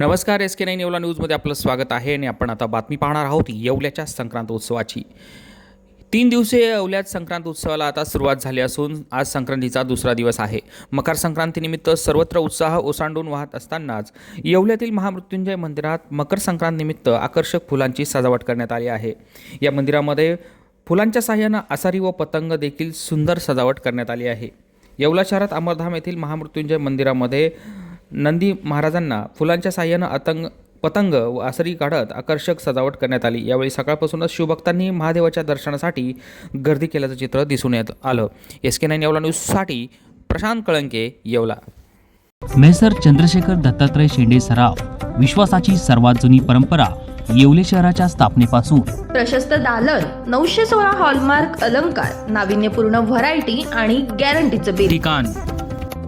नमस्कार एस के नाईन येवला न्यूजमध्ये आपलं स्वागत आहे आणि आपण आता बातमी पाहणार आहोत येवल्याच्या संक्रांत उत्सवाची. तीन दिवसीय येवल्यात संक्रांत उत्सवाला आता सुरुवात झाली असून आज संक्रांतीचा दुसरा दिवस आहे. मकर संक्रांतीनिमित्त सर्वत्र उत्साह ओसांडून वाहत असतानाच येवल्यातील महामृत्युंजय मंदिरात मकर संक्रांतीनिमित्त आकर्षक फुलांची सजावट करण्यात आली आहे. या मंदिरामध्ये फुलांच्या साह्यानं आसारी व पतंग देखील सुंदर सजावट करण्यात आली आहे. येवला शहरात अमरधाम येथील महामृत्युंजय मंदिरामध्ये नंदी महाराजांना फुलांच्या साह्यानं अतंग पतंग व आसरी काढत आकर्षक सजावट करण्यात आली. यावेळी सकाळपासूनच शिवभक्तांनी महादेवाच्या दर्शनासाठी गर्दी केल्याचं चित्र दिसून येत आलं. एस के नाईन येवला न्यूजसाठी प्रशांत कळंके येवला. मेसर चंद्रशेखर दत्तात्रय शेंडे सराव विश्वासाची सर्वात जुनी परंपरा येवले शहराच्या स्थापनेपासून. प्रशस्त दालन नऊशे सोळा हॉलमार्क अलंकार नाविन्यपूर्ण व्हरायटी आणि गॅरंटीचं बिल. ठिकाण.